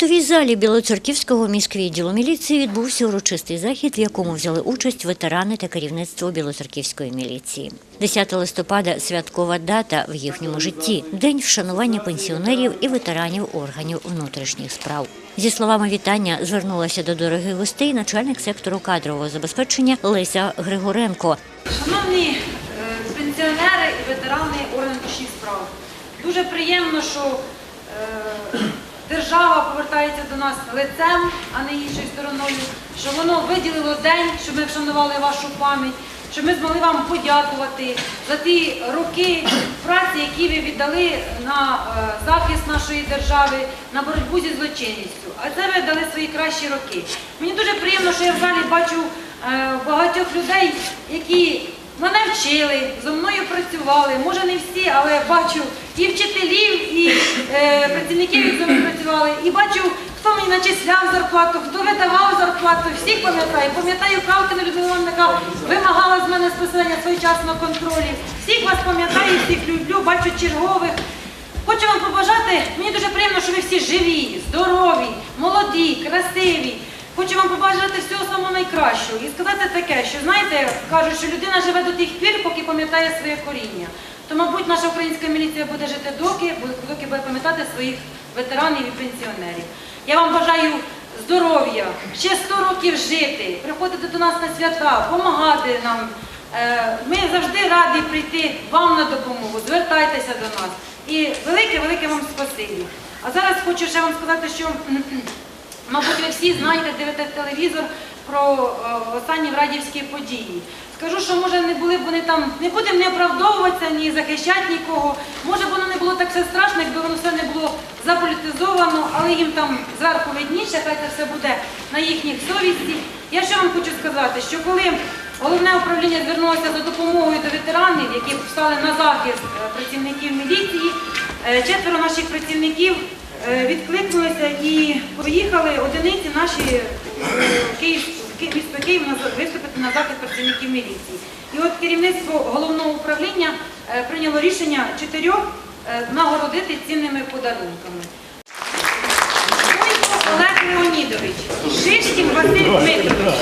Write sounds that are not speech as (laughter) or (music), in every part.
Актовій залі Білоцерківського міськвідділу міліції відбувся урочистий захід, в якому взяли участь ветерани та керівництво Білоцерківської міліції. 10 листопада святкова дата в їхньому житті день вшанування пенсіонерів і ветеранів органів внутрішніх справ. Зі словами вітання звернулася до дорогих гостей начальник сектору кадрового забезпечення Леся Григоренко. Шановні е, пенсіонери і ветерани органів внутрішніх справ, дуже приємно, що е, держава повертається до нас лицем, а не іншою стороною, що воно виділило день, щоб ми вшанували вашу пам'ять, щоб ми змогли вам подякувати за ті роки праці, які ви віддали на е, захист нашої держави, на боротьбу зі злочинністю. А це ви дали свої кращі роки. Мені дуже приємно, що я в залі бачу е, багатьох людей, які мене вчили, зо мною працювали. Може не всі, але бачу і вчителів, і е, працівників, які зо мною працювали, і бачу, хто мені начисляв зарплату, хто видавав зарплату, всіх пам'ятаю. Пам'ятаю, Людмила Івановна, яка вимагала з мене списання своєчасного контролю. Всіх вас пам'ятаю, всіх люблю, бачу чергових. Хочу вам побажати, мені дуже приємно, що ви всі живі, здорові, молоді, красиві. Хочу вам побажати всього самого найкращого і сказати таке, що знаєте, кажуть, що людина живе до тих пір, поки пам'ятає своє коріння. То, мабуть, наша українська міліція буде жити доки, доки буде пам'ятати своїх ветеранів і пенсіонерів. Я вам бажаю здоров'я, ще 100 років жити, приходити до нас на свята, допомагати нам. Е, Ми завжди раді прийти вам на допомогу. Звертайтеся до нас. І велике-велике вам спасибі. А зараз хочу ще вам сказати, що (clears throat) Мабуть, ви всі знаєте, дивитесь телевізор про е, останні врадівські події. Скажу, що може не були б вони там, не будемо не оправдовуватися, ні захищати нікого. Може воно не було так все страшно, якби воно все не було заполітизовано, але їм там зверху видніше, хай це все буде на їхніх совісті. Я що вам хочу сказати, що коли головне управління звернулося за допомогою до ветеранів, які стали на захист е, працівників міліції, е, четверо наших працівників відкликнулися і поїхали одиниці наші е, в Київ, в Ки- місто Київ виступити на захист працівників міліції. І от керівництво головного управління е, прийняло рішення чотирьох е, нагородити цінними подарунками. Олег Леонідович, Шишкін Василь Дмитрович.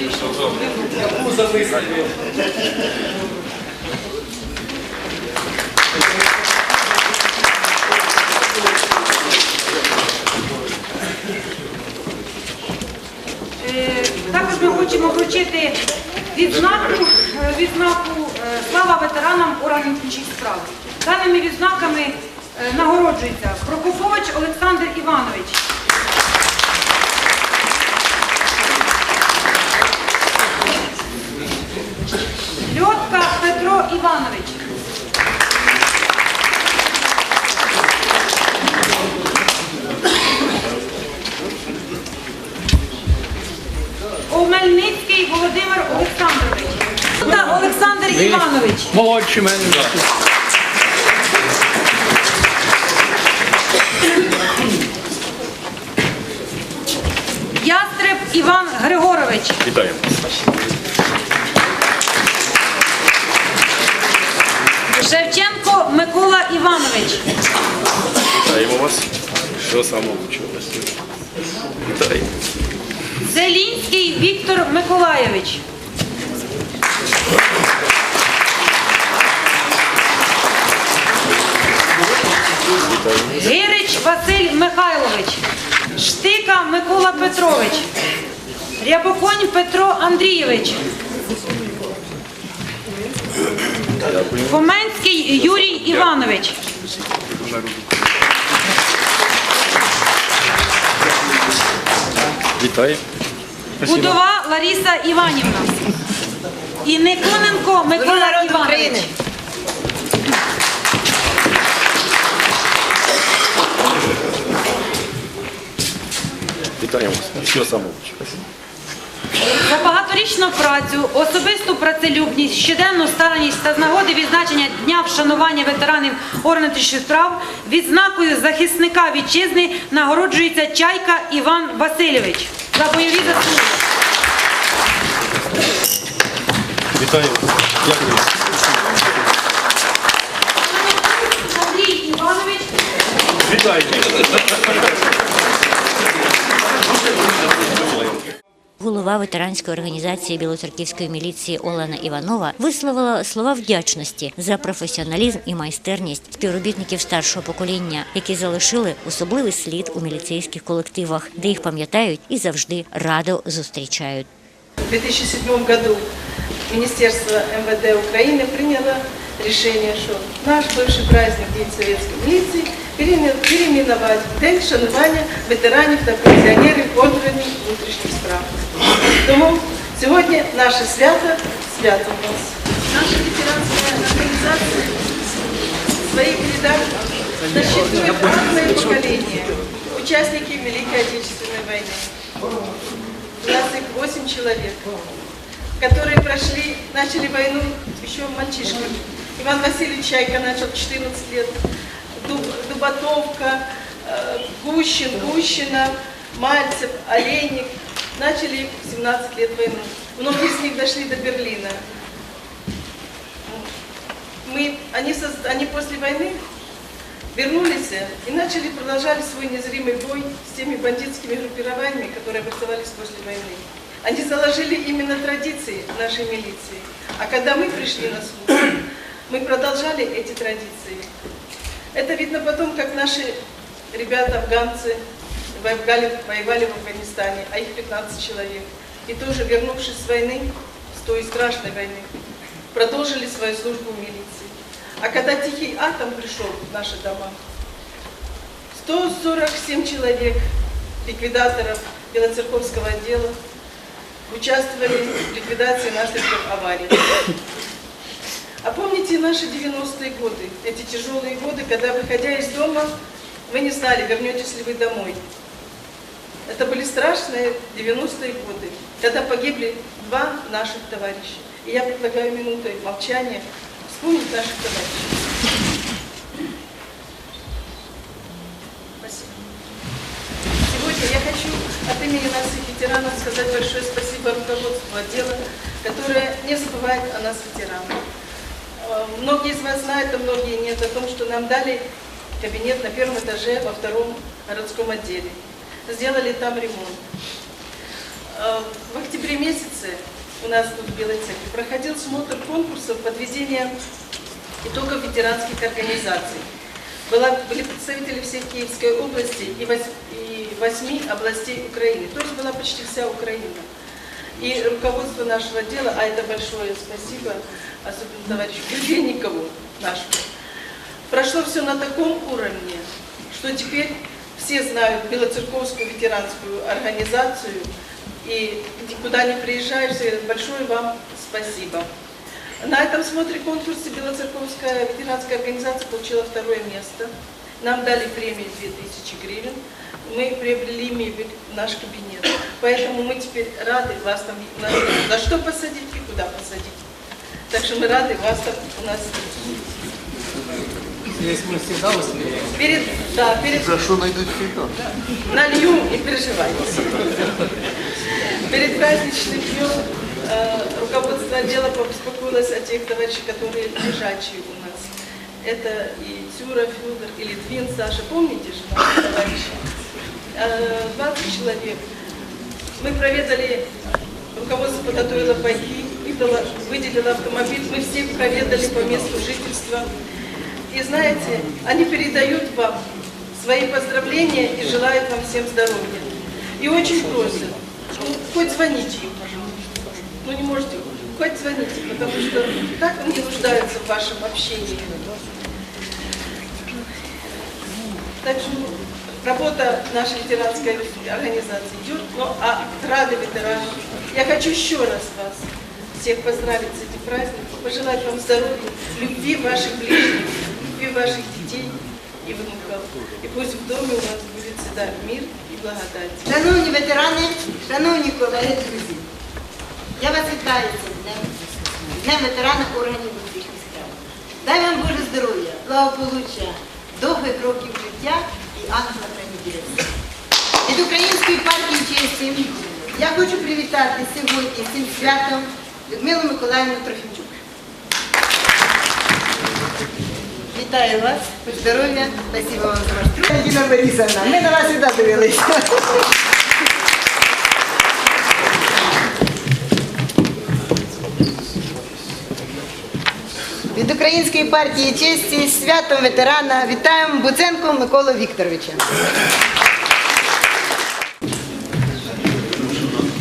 Е, Також ми хочемо вручити відзнаку, е, відзнаку е, слава ветеранам органів внутрішніх справ. Даними відзнаками нагороджується Прокопович Олександр Іванович. Льотка Петро Іванович. Омельницький Володимир Олександрович. Та Олександр Іванович. Молодші мене. Ястреб Іван Григорович. Вітаємо. Шевченко Микола Іванович. Вітаємо вас. Що самого лучшого. Вітаємо. Зелінський Віктор Миколайович. Гирич Василь Михайлович. Штика Микола Петрович. Рябоконь Петро Андрійович. Коменський Юрій Іванович. Вітаємо. Будова Лариса Іванівна. І Никоненко Микола Іванович. Вітаємо вас. Всього самого. За багаторічну працю, особисту працелюбність, щоденну стараність та з нагоди відзначення Дня вшанування ветеранів внутрішніх справ відзнакою захисника вітчизни нагороджується Чайка Іван Васильович за бойові заслуги. Вітаю. Дякую. Андрій Іванович Вітаю. Голова ветеранської організації Білоцерківської міліції Олена Іванова висловила слова вдячності за професіоналізм і майстерність співробітників старшого покоління, які залишили особливий слід у міліцейських колективах, де їх пам'ятають і завжди радо зустрічають. В 2007 году Министерство МВД Украины приняло решение, что наш бывший праздник День Советской милиции переименовать в День шанування ветеранів та пенсіонерів органів внутрішніх справ. Тому сьогодні наше свято, свято у нас. Наша ветеранская организация в своих рядах насчитывает разные поколения, участники Великой Отечественной войны. У нас их 8 человек, которые прошли, начали войну еще мальчишками. Иван Васильевич Чайка начал в 14 лет, Дуб- Дубатовка, э, Гущин, Гущина, Мальцев, Олейник. Начали в 17 лет войну. Многие из них дошли до Берлина. Мы, они, они после войны вернулись и начали, продолжали свой незримый бой с теми бандитскими группированиями, которые образовались после войны. Они заложили именно традиции нашей милиции. А когда мы пришли на службу, мы продолжали эти традиции. Это видно потом, как наши ребята, афганцы, воевали, воевали в Афганистане, а их 15 человек. И тоже, вернувшись с войны, с той страшной войны, продолжили свою службу в милиции. А когда Тихий Атом пришел в наши дома, 147 человек, ликвидаторов Белоцерковского отдела, участвовали в ликвидации наследков аварии. А помните наши 90-е годы, эти тяжелые годы, когда, выходя из дома, вы не знали, вернетесь ли вы домой. Это были страшные 90-е годы, когда погибли два наших товарища. И я предлагаю минутой молчания вспомнить наших товарищей. Спасибо. Сегодня я хочу от имени наших ветеранов сказать большое спасибо руководству отдела, которое не забывает о нас, ветеранах. Э, Многие из вас знают, а многие нет, о том, что нам дали кабинет на первом этаже во втором городском отделе. Сделали там ремонт. Э, В октябре месяце у нас тут в Белой Церкви проходил смотр конкурсов подведения итогов ветеранских организаций. Была, были представители всей Киевской области и, вось- и восьми областей Украины. То есть была почти вся Украина. И руководство нашего отдела, а это большое спасибо, особенно товарищу Гребенникову нашему, прошло все на таком уровне, что теперь все знают Белоцерковскую ветеранскую организацию, и куда ни приезжаешь, большое вам спасибо. На этом смотре конкурсе Белоцерковская ветеранская организация получила второе место. Нам дали премию 2000 гривен. Мы приобрели мебель в наш кабинет. Поэтому мы теперь рады вас там нас за что посадить и куда посадить. Так что мы рады вас там у нас Здесь мы всегда усмеем. перед, да, перед За що знайдуть фільтр? налью, не переживайте. Перед праздничным днем э, руководство отдела побеспокоилось о тех товарищах, которые лежачие у нас. Это и Тюра Федор, и Литвин Саша. Помните же наших товарищей? Э, 20 человек. Мы проведали, руководство подготовило пайки, выделило автомобиль. Мы всех проведали по месту жительства. И знаете, они передают вам свои поздравления и желают вам всем здоровья. И очень просят, ну, хоть звоните им, пожалуйста. Ну, не можете, хоть звоните, потому что так они нуждаются в вашем общении. Так что ну, работа нашей ветеранской организации идет, но а рады ветераны. Я хочу еще раз вас всех поздравить с этим праздником, пожелать вам здоровья, любви ваших ближних, любви ваших детей и внуков. И пусть в доме у вас будет всегда мир и благодать. Шановні ветерани, шановні колеги, друзі, Я вас вітаю з днем, днем ветерана органів внутрішніх справ. Дай вам Боже здоров'я, благополуччя, довгих років життя і ангела хранителя. Від Української партії честі я хочу привітати сьогодні цим святом Людмилу Миколаївну Трохимчук. Вітаю вас, будь здоров'я, спасибо вам за ваш труд. Діна Борисовна, ми на вас і дивилися. Від Української партії честі святом ветерана вітаємо Буценко Миколу Вікторовича.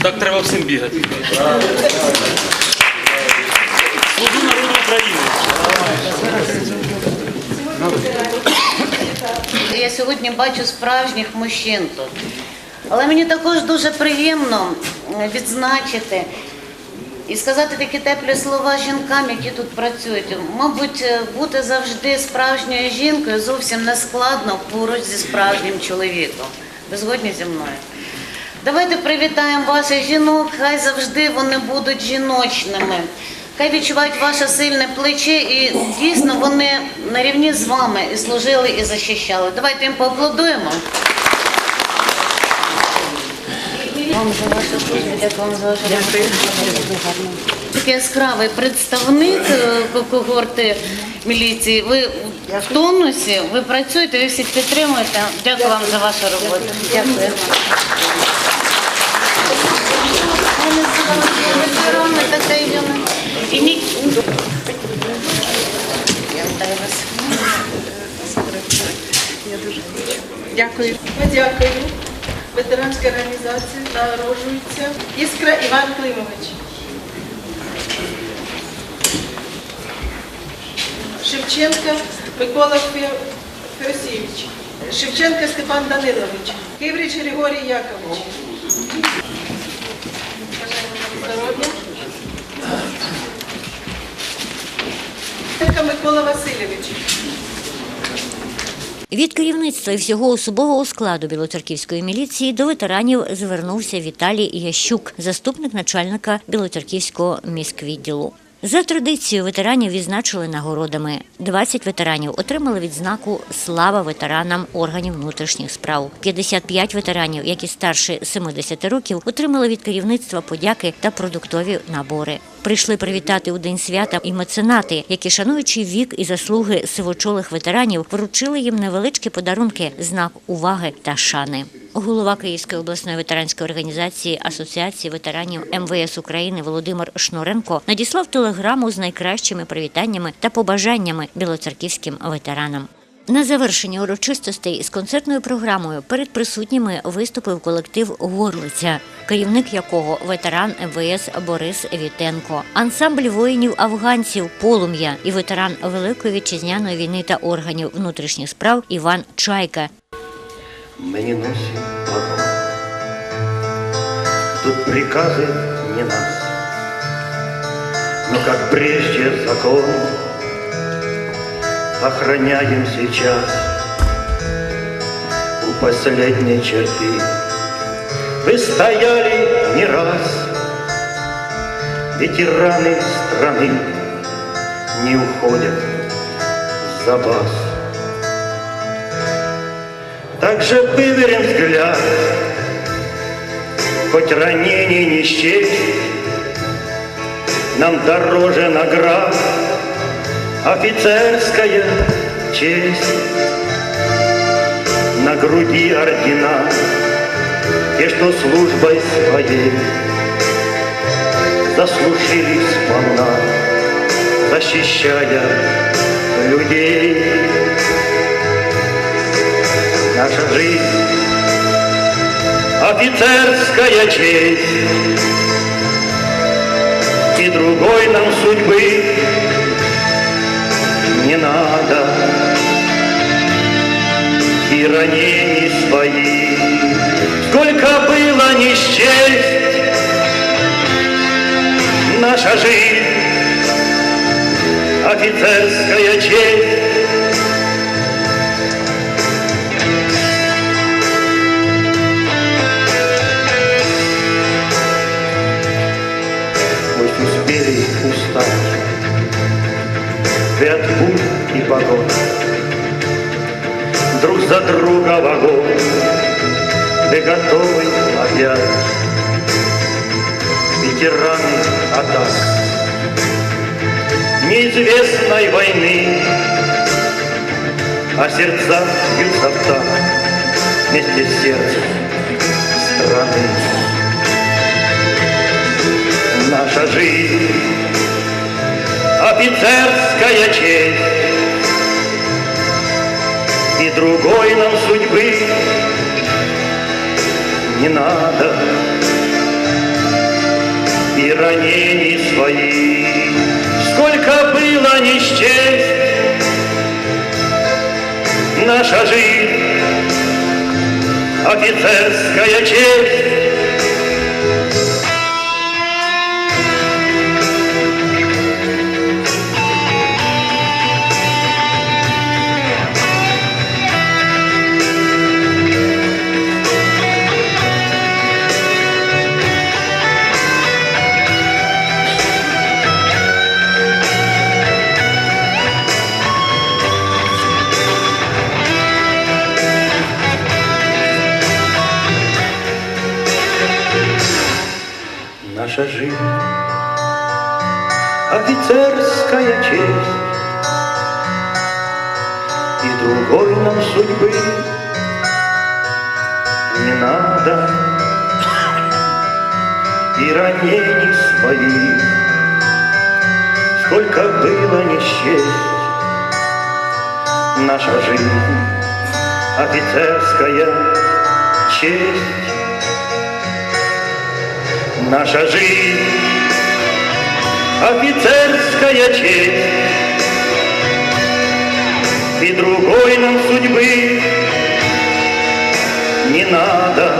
Так треба всім бігати. Служу народу України. Я сьогодні бачу справжніх мужчин тут. Але мені також дуже приємно е, відзначити і сказати такі теплі слова жінкам, які тут працюють. Мабуть, е, бути завжди справжньою жінкою зовсім не складно поруч зі справжнім чоловіком. Ви згодні зі мною? Давайте привітаємо ваших жінок, хай завжди вони будуть жіночними. Хай відчувають ваше сильне плече і дійсно вони на рівні з вами і служили, і захищали. Давайте їм поаплодуємо. Вам за вашу службу, дякую вам за вашу роботу. Такий яскравий представник е, когорти міліції. Ви в тонусі, ви працюєте, ви всіх підтримуєте. Дякую вам за вашу роботу. Дякую. Вони ветерани така йдемо. І. Дякую. Подякую. Ветеранська організація народжується. Іскра Іван Климович. Шевченка Микола Фе- Ферсійович. Шевченка Степан Данилович. Киврич Григорій Якович. Бажаємо вам здоров'я. Шевченка Микола Васильович. Від керівництва і всього особового складу Білоцерківської міліції до ветеранів звернувся Віталій Ящук, заступник начальника Білоцерківського міськвідділу. За традицією ветеранів відзначили нагородами. 20 ветеранів отримали відзнаку Слава ветеранам органів внутрішніх справ. 55 ветеранів, які старше 70 років, отримали від керівництва подяки та продуктові набори. Прийшли привітати у день свята і меценати, які, шануючи вік і заслуги сивочолих ветеранів, вручили їм невеличкі подарунки, знак уваги та шани. Голова Київської обласної ветеранської організації Асоціації ветеранів МВС України Володимир Шнуренко надіслав телеграму з найкращими привітаннями та побажаннями білоцерківським ветеранам. На завершення урочистостей з концертною програмою перед присутніми виступив колектив Горлиця, керівник якого ветеран МВС Борис Вітенко, ансамбль воїнів-афганців Полум'я і ветеран Великої вітчизняної війни та органів внутрішніх справ Іван Чайка. Мы не носим погон. Тут приказы не нас, но как прежде закон охраняем сейчас у последней черты. Вы стояли не раз, ветераны страны не уходят за вас. Также выверен взгляд, хоть ранение не счесть, нам дороже наград офицерская честь. На груди ордена, те, что службой своей заслужили сполна, защищая людей. Наша жизнь. Офицерская честь И другой нам судьбы не надо. И ранений своих. Сколько было не счесть Наша жизнь офицерская честь спокойствие от пуль и погон. Друг за друга в огонь, ты готовый опять. Ветераны атак неизвестной войны, а сердца бьются в такт вместе с сердцем страны. Наша жизнь, офицерская честь, и другой нам судьбы не надо, и ранений своих, сколько было не счесть, наша жизнь, офицерская честь. Сколько было не наша жизнь, офицерская честь. Наша жизнь, офицерская честь, И другой нам судьбы не надо,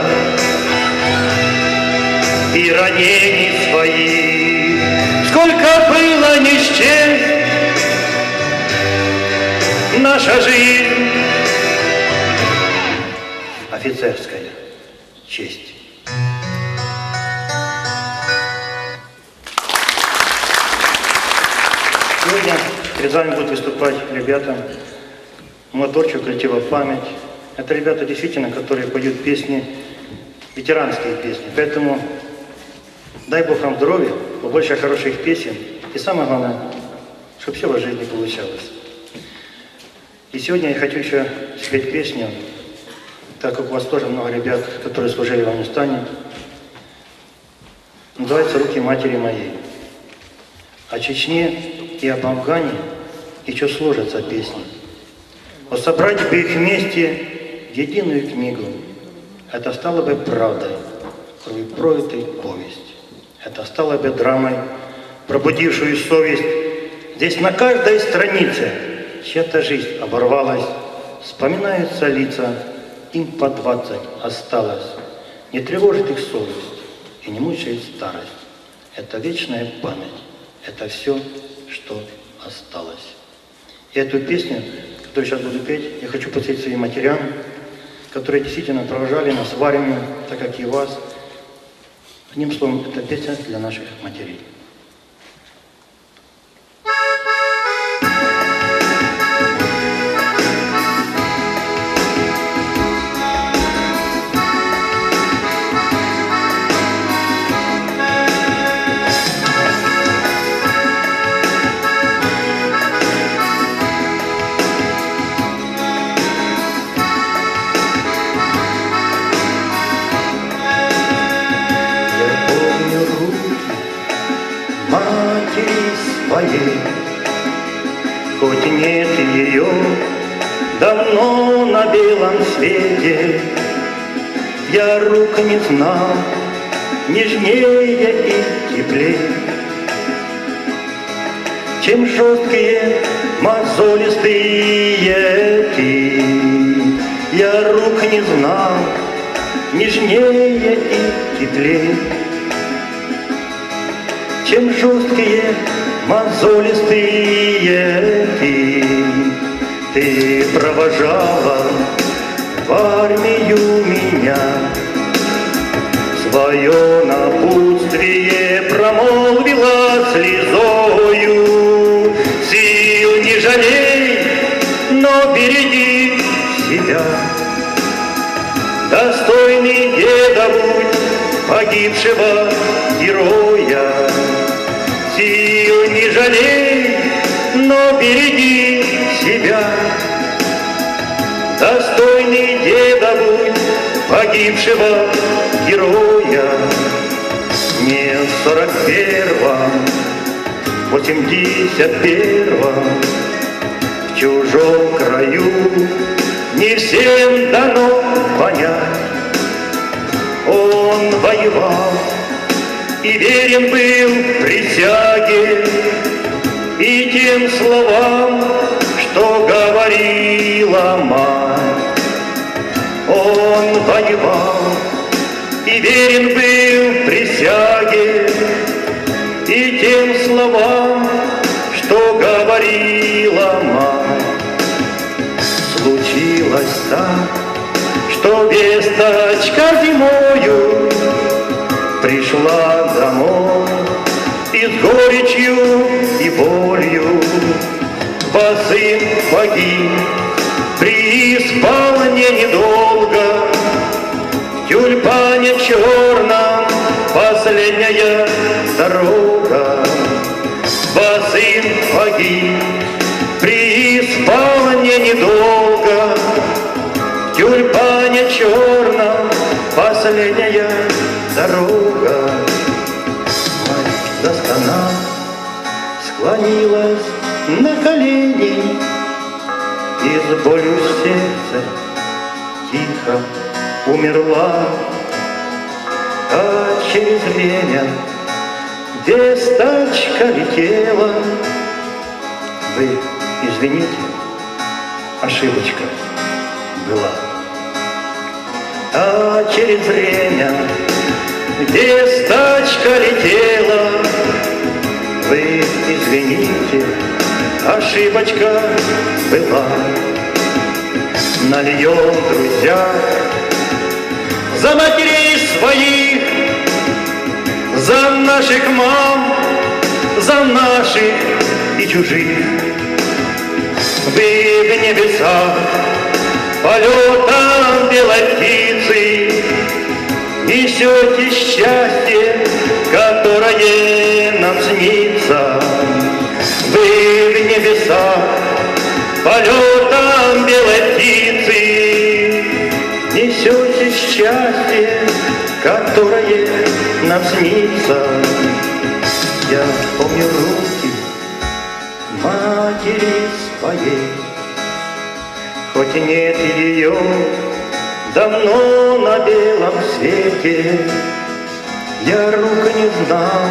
И ранений своих, сколько было не счесть, Наша жизнь, офицерская честь. Сегодня перед вами будут выступать ребята моторчего коллектива «Память». Это ребята действительно, которые поют песни, ветеранские песни. Поэтому дай Бог вам здоровья, побольше хороших песен. И самое главное, чтобы все в жизни получалось. И сегодня я хочу еще спеть песню, так как у вас тоже много ребят, которые служили в Афганистане. Называется «Руки матери моей». О Чечне и об Афгане еще сложатся песни. Но собрать бы их вместе в единую книгу, это стало бы правдой, кровопролитой повесть. Это стало бы драмой, пробудившую совесть. Здесь на каждой странице чья-то жизнь оборвалась, вспоминаются лица, им по двадцать осталось. Не тревожит их совесть и не мучает старость. Это вечная память. Это все, что осталось. И эту песню, которую сейчас буду петь, я хочу посвятить своим матерям, которые действительно провожали нас в армию, так как и вас. Одним словом, это песня для наших матерей. Я рук не знал нежнее и теплее, Чем жесткие мозолистые эти. Я рук не знал нежнее и теплее, чем жесткие мозолистые ты. Ты провожала в армию меня. Свое напутствие промолвила слезою, Сил не жалей, но береги себя. Достойный деда будь погибшего героя, Сил не жалей, но береги себя. Достойный будь погибшего героя. Не в сорок первом, восемьдесят первом в чужом краю не всем дано понять. Он воевал и верен был присяге и тем словам, что говорила мать. Он воевал и верен был присяге и тем словам, что говорила мать. Случилось так, что весточка зимою пришла домой и с горечью и болью во сын погиб при исполнении недолго. В тюльпане черном последняя дорога. Во сын погиб при исполнении недолго. В тюльпане черном последняя дорога. Мать застонав, склонилась на колени. И с болью в сердце тихо умерла А через время весточка летела Вы извините, ошибочка была а через время весточка летела. Вы извините, ошибочка была. Нальем, друзья, за матерей своих, за наших мам, за наших и чужих. Вы в небесах полетом белой птицы Несете счастье, которое нам снится. Вы в небесах полетом белой птицы Несете счастье, которое нам снится. Я помню руки матери своей Хоть нет ее давно на белом свете, Я рук не знал,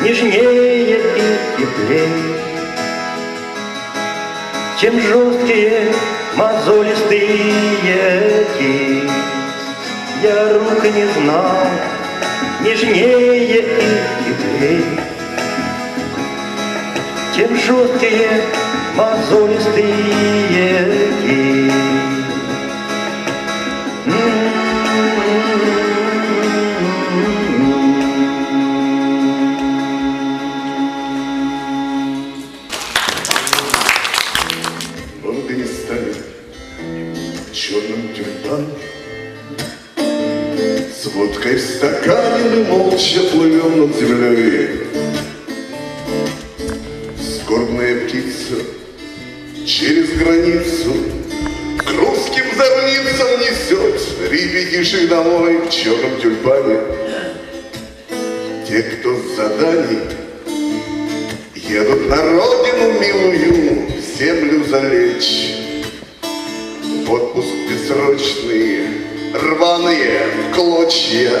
нежнее и теплей, Чем жесткие мозолистые эти. Я рук не знал, нежнее и теплей, Чем жесткие мозолистые эти. Землю залечь. Отпуск бессрочные, рваные в клочья.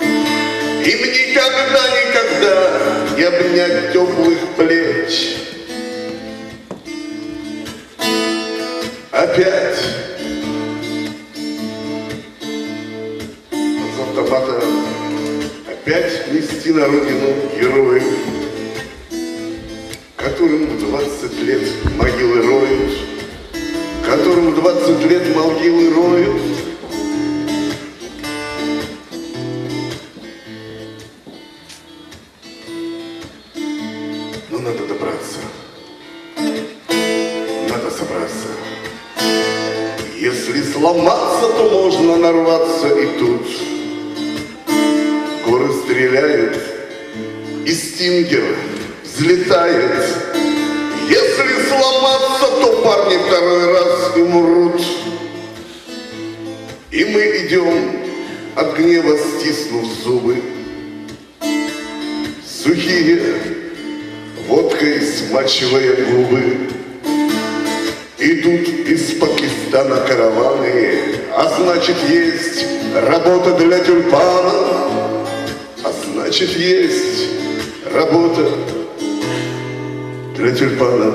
Им никогда, никогда не обнять теплых плеч. Сломаться, то можно нарваться и тут. Горы стреляют, и стингер взлетает. Если сломаться, то парни второй раз умрут. И мы идем, от гнева стиснув зубы, Сухие, водкой смачивая губы. Идут всегда на караваны, А значит есть работа для тюльпана, А значит есть работа для тюльпана.